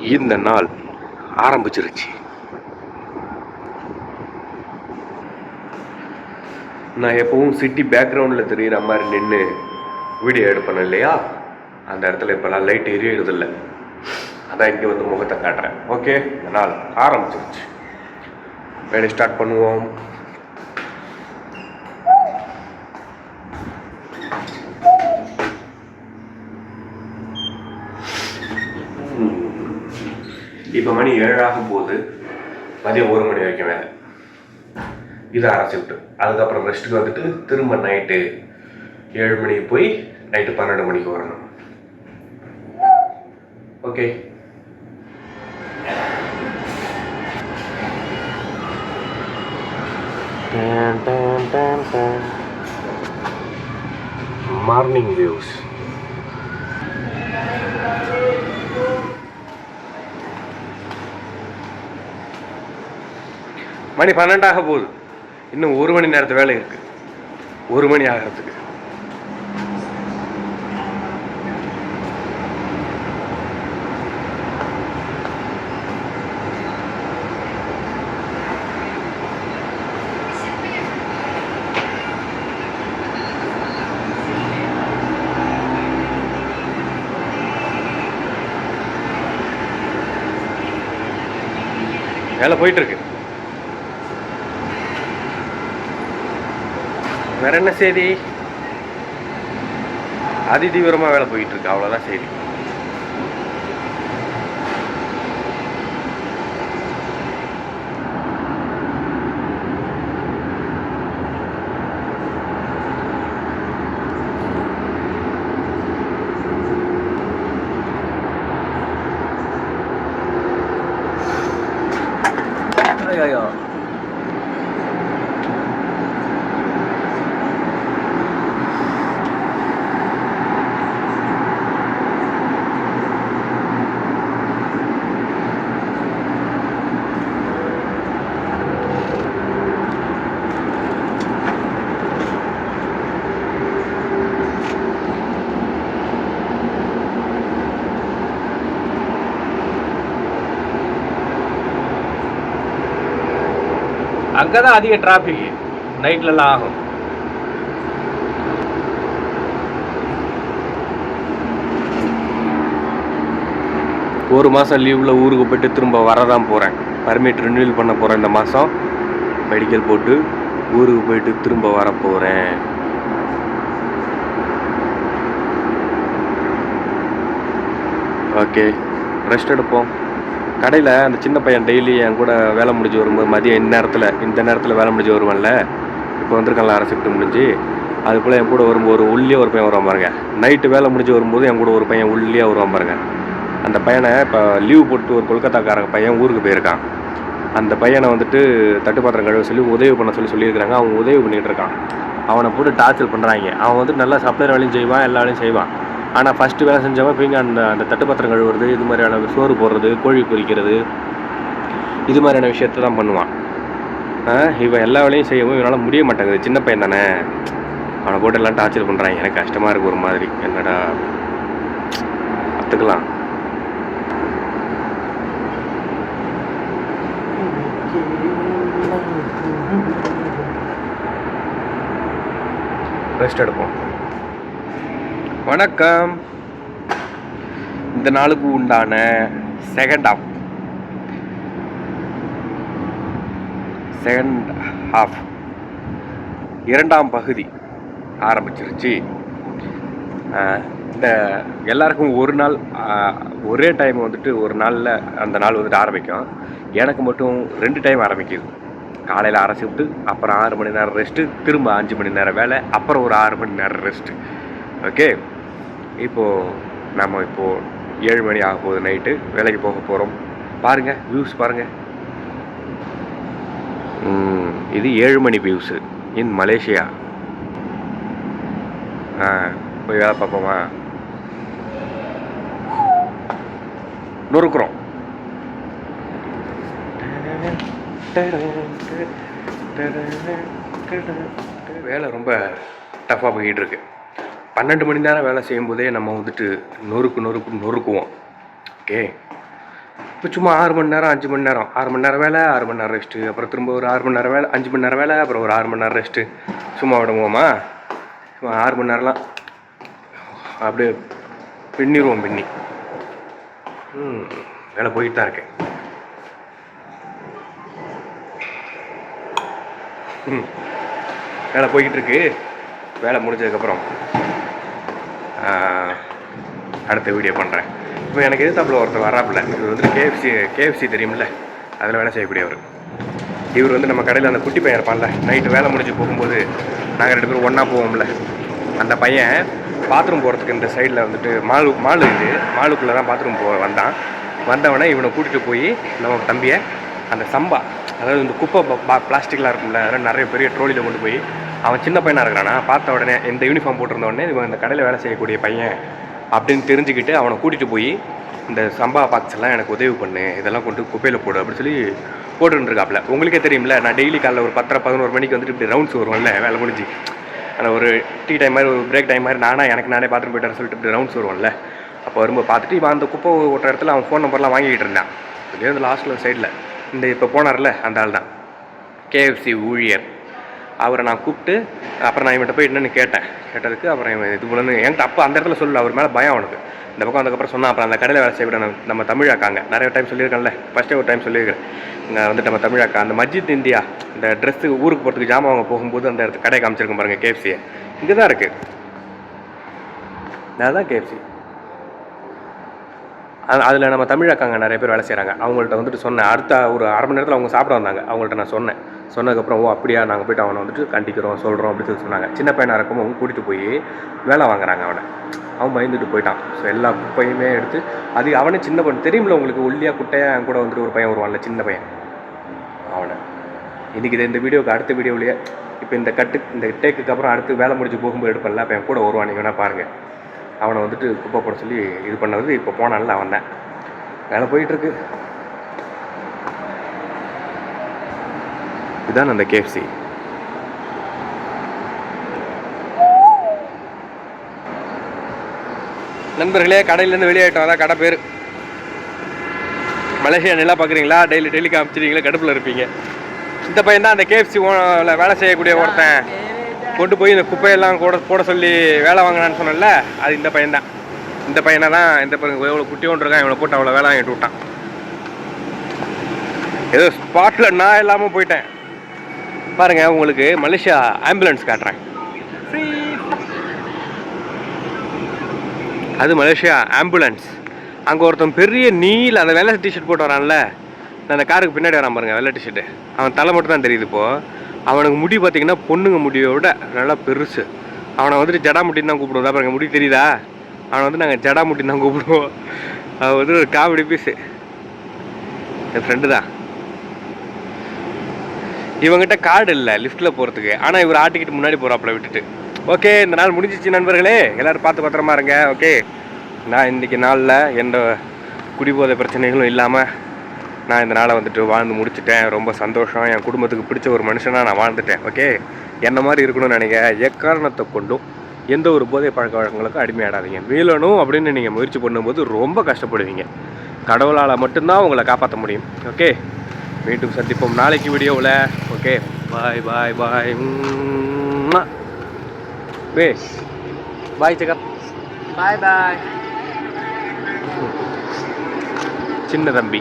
இந்த நாள் ஆரம்பிச்சிருச்சு. நான் எப்பவும் சிட்டி பேக்ரவுண்டில் தெரிகிற மாதிரி நின்று வீடியோ எடுப்பேன் இல்லையா? அந்த இடத்துல இப்போலாம் லைட் எரியறதில்ல. அதான் இங்கே வந்து முகத்தை காட்டுறேன். ஓகே இந்த நாள் ஆரம்பிச்சிருச்சு. வேலை ஸ்டார்ட் பண்ணுவோம். இப்போ மணி ஏழாக போகுது மதியம் ஒரு மணி வரைக்கும் வேலை. இதை அரைச்சி விட்டு. அதுக்கப்புறம் ரெஸ்ட்டுக்கு வந்துட்டு திரும்ப நைட்டு ஏழு மணிக்கு போய் நைட்டு பன்னெண்டு மணிக்கு வரணும். ஓகே மார்னிங் வியூஸ் மணி பன்னெண்டாக போகுது. இன்னும் ஒரு மணி நேரத்து வேலை இருக்கு. ஒரு மணி ஆகிறதுக்கு. வேலை போயிட்டு வேற என்ன செய்தி? அதி தீவிரமா வேலை போயிட்டு இருக்கு அவ்வளவுதான் செய்தி. ஐயோ. அங்கே தான் அதிக டிராஃபிக் நைட்லலாம் ஆகும். ஒரு மாதம் லீவில் ஊருக்கு போயிட்டு திரும்ப வரதான் போகிறேன் பர்மிட் ரினியூல் பண்ண போகிறேன் இந்த மாதம் மெடிக்கல் போட்டு ஊருக்கு போயிட்டு திரும்ப வர போகிறேன் ஓகே ரெஸ்ட் எடுப்போம். கடையில் அந்த சின்ன பையன் டெய்லி என் கூட வேலை முடிஞ்சு வரும்போது மதியம் இந்த நேரத்தில் இந்த நேரத்தில் வேலை முடிஞ்சு வருவான்ல. இப்போ வந்திருக்கான்ல அரை ஷிஃப்ட் முடிஞ்சு. அதுக்குள்ளே என் கூட வரும்போது ஒரு உள்ளே ஒரு பையன் வருவான் பாருங்க. நைட்டு வேலை முடிஞ்சு வரும்போது என் கூட ஒரு பையன் உள்ளே வருவான் பாருங்க. அந்த பையனை இப்போ லீவ் போட்டு ஒரு கொல்கத்தாக்காரங்க பையன் ஊருக்கு போயிருக்கான். அந்த பையனை வந்துட்டு தட்டுப்பாத்திரம் கழுவ சொல்லி உதவி பண்ண சொல்லி சொல்லியிருக்கிறாங்க. அவன் உதவி பண்ணிகிட்டு இருக்கான். அவனை போட்டு டார்ச்சர் பண்ணுறாங்க அவன் வந்து நல்லா சப்ளையர் வேலையும் செய்வான் எல்லா வேலையும் செய்வான். ஆனால் ஃபஸ்ட்டு வேலை செஞ்சவன் இப்போ அந்த அந்த தட்டுப்பத்திரம் கழுவுறது இது மாதிரியான சோறு போடுறது கோழி பொறிக்கிறது இது மாதிரியான விஷயத்த தான் பண்ணுவான். இவன் எல்லா வேலையும் செய்யவும் இவனால் முடிய மாட்டேங்குது. சின்ன பையன் தானே. அவனை போட்டு எல்லாம் டார்ச்சர் பண்ணுறாங்க எனக்கு கஷ்டமாக இருக்குது ஒரு மாதிரி. என்னடா? கற்றுக்கலாம் ரெஸ்ட் எடுப்போம். வணக்கம். இந்த நாளுக்கு உண்டான செகண்ட் ஹாஃப் செகண்ட் ஹாஃப் இரண்டாம் பகுதி ஆரம்பிச்சிருச்சு. இந்த எல்லாருக்கும் ஒரு நாள் ஒரே டைம் வந்துட்டு ஒரு நாளில் அந்த நாள் வந்துட்டு ஆரம்பிக்கும். எனக்கு மட்டும் ரெண்டு டைம் ஆரம்பிக்குது. காலையில் அரைச்சி விட்டு அப்புறம் ஆறு மணி நேரம் ரெஸ்ட்டு திரும்ப அஞ்சு மணி நேரம் வேலை அப்புறம் ஒரு ஆறு மணி நேரம் ரெஸ்ட்டு ஓகே இப்போது நம்ம இப்போது ஏழு மணி ஆக போகுது நைட்டு. வேலைக்கு போக போகிறோம் பாருங்கள் வியூஸ் பாருங்கள் இது ஏழு மணி வியூஸு இன் மலேசியா ஆ போய் வேலை பார்ப்போமா? நொறுக்குறோம். வேலை ரொம்ப டஃப்பாக போய்கிட்டு இருக்கு. பன்னெண்டு மணி நேரம் வேலை செய்யும்போதே நம்ம வந்துட்டு நொறுக்கு நொறுக்கு நொறுக்குவோம். ஓகே இப்போ சும்மா ஆறு மணி நேரம் அஞ்சு மணி நேரம். ஆறு மணி நேரம் வேலை ஆறு மணி நேரம் ரெஸ்ட்டு அப்புறம் திரும்ப ஒரு ஆறு மணி நேரம் வேலை அஞ்சு மணி நேரம் வேலை அப்புறம் ஒரு ஆறு மணி நேரம் ரெஸ்ட்டு சும்மா விடுவோமா? சும்மா ஆறு மணி நேரம்லாம் அப்படியே பின்னிடுவோம் பின்னி. ம் வேலை போயிட்டு தான் இருக்கேன். ம் வேலை போய்கிட்டு இருக்கு. வேலை முடிஞ்சதுக்கப்புறம். அடுத்த வீடியோ பண்ணுறேன் இப்போ எனக்கு எதிர்த்தாப்புல ஒருத்தர் வராப்புல இவர் வந்து கேஎஃப்சி கேஎஃப்சி தெரியும்ல? அதில் வேலை செய்யக்கூடியவர். இவர் வந்து நம்ம கடையில் அந்த குட்டி பையன் இருப்பான்ல நைட்டு வேலை முடிஞ்சு போகும்போது நாங்கள் ரெண்டு பேரும் ஒன்றா போவோம்ல. அந்த பையன் பாத்ரூம் போகிறதுக்கு இந்த சைடில் வந்துட்டு மாலு மாலு இது மாலுக்குள்ளே தான் பாத்ரூம் போ வந்தான். வந்தவனே இவனை கூட்டிகிட்டு போய் நம்ம தம்பியை அந்த சம்பா அதாவது இந்த குப்பை பிளாஸ்டிக்லாம் இருக்கும்ல அதெல்லாம் நிறைய பெரிய ட்ரோலியில் கொண்டு போய் அவன் சின்ன பையனாக இருக்கிறானா? பார்த்த உடனே இந்த யூனிஃபார்ம் போட்டிருந்த உடனே இவன் இந்த கடையில் வேலை செய்யக்கூடிய பையன் அப்படின்னு தெரிஞ்சுக்கிட்டு அவனை கூட்டிகிட்டு போய் இந்த சம்பா பாக்ஸ் எல்லாம் எனக்கு உதவி பண்ணு. இதெல்லாம் கொண்டு குப்பையில் போடு அப்படின்னு சொல்லி போட்டுருக்காப்புல உங்களுக்கே தெரியும்ல நான் டெய்லி காலைல ஒரு பத்தரை பதினோரு மணிக்கு வந்துட்டு இப்படி ரவுண்ட்ஸ் வருவோம்ல வேலை முடிஞ்சு. ஆனால் ஒரு டீ டைம் மாதிரி ஒரு பிரேக் டைம் மாதிரி நானாக எனக்கு நானே பாத்ரூம் போயிட்டு சொல்லிட்டு இப்படி ரவுண்ட்ஸ் வருவோம்ல அப்போ வரும்போது பார்த்துட்டு இவன் அந்த குப்பை ஓட்டுற இடத்துல அவன் ஃபோன் நம்பர்லாம் வாங்கிக்கிட்டு இருந்தான். இதுலேயே அந்த லாஸ்ட்டில் சைடில் இந்த இப்போ போனார்ல அந்த ஆள் தான் கேஎஃப்சி ஊழியர். அவரை நான் கூப்பிட்டு அப்புறம் நான் இவன்கிட்ட போய் என்னென்னு கேட்டேன். கேட்டதுக்கு அப்புறம் இவன் இது போலன்னு என்கிட்ட அப்போ அந்த இடத்துல சொல்லல அவர் மேலே பயம் அவனுக்கு. இந்த பக்கம் அதுக்கப்புறம் சொன்னால் அப்புறம் அந்த கடையில் வேலை செய்ய நம்ம- நம்ம தமிழாக்காங்க. நிறைய டைம் சொல்லியிருக்கேன்ல ஃபஸ்ட்டே ஒரு டைம் சொல்லியிருக்கேன் இங்கே வந்துட்டு நம்ம தமிழாக்கா அந்த மஜித் இந்தியா இந்த ட்ரெஸ்ஸு ஊருக்கு போகிறதுக்கு ஜாமான் வாங்க போகும்போது அந்த இடத்து கடையை காமிச்சிருக்கோம் பாருங்கள் கேஎஃப்சியை இங்கே தான் இருக்குது அதுதான் கேஎஃப்சி அதில் நம்ம தமிழ் அக்காங்க நிறைய பேர் வேலை செய்கிறாங்க அவங்கள்ட்ட வந்துட்டு சொன்னேன். அடுத்த ஒரு அரை மணி நேரத்தில் அவங்க சாப்பிட வந்தாங்க. அவங்கள்ட்ட நான் சொன்னேன். சொன்னதுக்கப்புறம் ஓ அப்படியா நாங்கள் போயிட்டு அவனை வந்துட்டு கண்டிக்கிறோம் சொல்கிறோம் அப்படின்னு சொல்லி சொன்னாங்க. சின்ன பையனாக இருக்கும் அவங்க கூட்டிகிட்டு போய் வேலை வாங்குறாங்க அவனை. அவன் பயந்துட்டு போயிட்டான். ஸோ எல்லா குப்பையுமே எடுத்து அது அவனே சின்ன பையன் தெரியுமில்ல உங்களுக்கு ஒல்லியாக குட்டையாக கூட வந்துட்டு ஒரு பையன் வருவான்ல சின்ன பையன். அவனை. இன்றைக்கி இந்த வீடியோவுக்கு அடுத்த வீடியோவிலேயே இப்போ இந்த கட்டு இந்த டேக்குக்கு அப்புறம் அடுத்து வேலை முடிஞ்சு போகும்போது எடுப்பேன்ல அப்போ என் கூட வருவான் நீங்கள் வேணால் பாருங்கள் அவனை வந்துட்டு குப்பை போட சொல்லி இது பண்ணது இப்போ போனான்ல அவன் தான். வேலை போயிட்டுருக்கு. இதுதான் அந்த கேஎஃப்சி நண்பர்களே கடையிலேருந்து வெளியாயிட்டோம். அதான் கடை பேர். மலேசியா நிலா பார்க்குறீங்களா டெய்லி டெய்லி காமிச்சிருக்கீங்களா கடுப்பில் இருப்பீங்க. இந்த பையன் தான் அந்த கேஎஃப்சி வேலை செய்யக்கூடிய ஒருத்தன். கொண்டு போய் இந்த குப்பையெல்லாம் கூட போட சொல்லி வேலை வாங்கினான்னு சொன்னேன்ல அது இந்த பையன் தான் இந்த பையனை தான் இந்த பையன் எவ்வளோ குட்டி ஒன்று இருக்கான் இவனை போட்டு அவ்வளோ வேலை வாங்கிட்டு விட்டான். ஏதோ ஸ்பாட்டில் நான் இல்லாமல் போயிட்டேன். பாருங்க உங்களுக்கு மலேசியா ஆம்புலன்ஸ் காட்டுறேன். அது மலேசியா ஆம்புலன்ஸ் அங்கே ஒருத்தன் பெரிய நீல அந்த வெள்ளை டிஷர்ட் போட்டு வரான்ல. அந்த காருக்கு பின்னாடி வரான் பாருங்க வெள்ளை டிஷர்ட்டு அவன் தலை மட்டும் தான் தெரியுது இப்போது அவனுக்கு முடி பார்த்தீங்கன்னா பொண்ணுங்க முடியை விட நல்லா பெருசு. அவனை வந்துட்டு ஜடா முட்டின்னு தான் கூப்பிடுவோம். பாருங்க முடி தெரியுதா? அவனை வந்து நாங்கள் ஜடா முட்டின்னு தான் கூப்பிடுவோம். அவன் வந்து ஒரு காமெடி பீஸு என் ஃப்ரெண்டு தான். இவங்ககிட்ட கார்டு இல்லை லிஃப்ட்டில் போகிறதுக்கு ஆனால் இவர் ஆட்டிக்கிட்டு முன்னாடி போகிறாப்புல விட்டுட்டு. ஓகே இந்த நாள் முடிஞ்சிச்சு நண்பர்களே. எல்லோரும் பார்த்து பத்திரமா இருங்க ஓகே நான் இன்றைக்கி நாளில் எந்த குடிபோதை பிரச்சனைகளும் இல்லாமல் நான் இந்த நாளை வந்துட்டு வாழ்ந்து முடிச்சிட்டேன். ரொம்ப சந்தோஷம். என் குடும்பத்துக்கு பிடிச்ச ஒரு மனுஷனாக நான் வாழ்ந்துட்டேன். ஓகே என்ன மாதிரி இருக்கணும்னு நினைக்க எக்காரணத்தை கொண்டும் எந்த ஒரு போதை பழக்க வழக்கங்களுக்கும் அடிமையாடாதீங்க. வீழணும் அப்படின்னு நீங்கள் முயற்சி பண்ணும்போது ரொம்ப கஷ்டப்படுவீங்க. கடவுளால் மட்டும்தான் உங்களை காப்பாற்ற முடியும். ஓகே மீண்டும் சந்திப்போம் நாளைக்கு வீடியோவில். Okay bye bye bye way bye சக்கா Bye bye. சின்ன தம்பி.